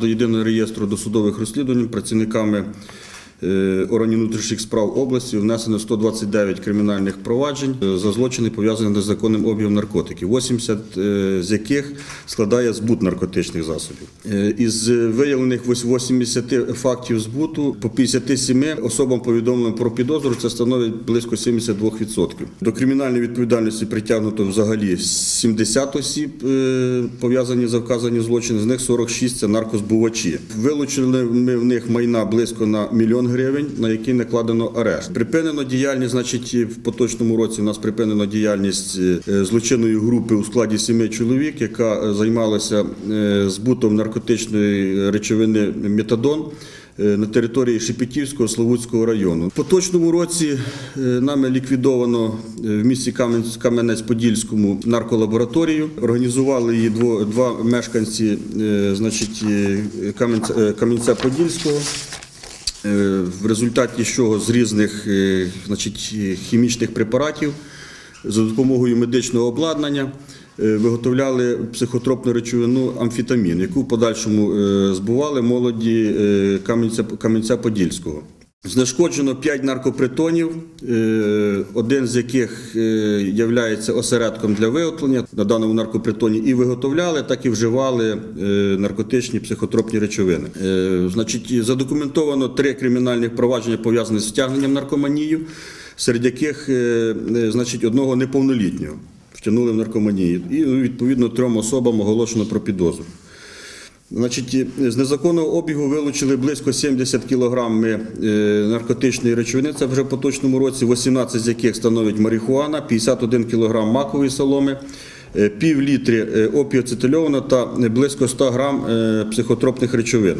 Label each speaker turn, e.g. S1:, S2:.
S1: До єдиного реєстру досудових розслідувань працівниками органів внутрішніх справ області внесено 129 кримінальних проваджень е, за злочини, пов'язані з незаконним обігом наркотиків, 80 е, з яких складає збут наркотичних засобів. Е, Із виявлених 80 фактів збуту по 57 особам повідомлено про підозру, це становить близько 72%. До кримінальної відповідальності притягнуто взагалі 70 осіб, е, пов'язані за вказані злочини, з них 46 – це наркозбувачі. Вилучили ми в них майна близько на мільйон гривень, на які накладено арешт. Припинено діяльність, значить, в поточному році у нас припинено діяльність е, злочинної групи у складі семи чоловік, яка е, займалася е, збутом наркотичної речовини метадон е, на території Шепетівського Славутського району. В поточному році е, нами ліквідовано е, в місті Кам'янець- Кам'янець-Подільському нарколабораторію. Організували її два мешканці е, значить, е, Кам'янця- е, Кам'янця-Подільського. Е, в результаті чого з різних е, значить, е, хімічних препаратів за допомогою медичного обладнання виготовляли психотропну речовину амфітамін, яку в подальшому збували молоді Кам'янця- Кам'янця-Подільського. Знешкоджено 5 наркопритонів, е, один з яких є осередком для виготовлення на даному наркопритоні і виготовляли, так і вживали е, наркотичні психотропні речовини. Е, Значить, задокументовано три кримінальних провадження пов'язані з втягненням в наркоманію, серед яких е, е, значить, одного неповнолітнього втягнули в наркоманію. І ну, відповідно трьом особам оголошено про підозру. Значить, з незаконного обігу вилучили близько 70 кілограм наркотичної речовини. Це вже в поточному році, 18 з яких становить марихуана, 51 кілограм макової соломи, е, пів літри опіоцетильована та близько 100 грам е, психотропних речовин.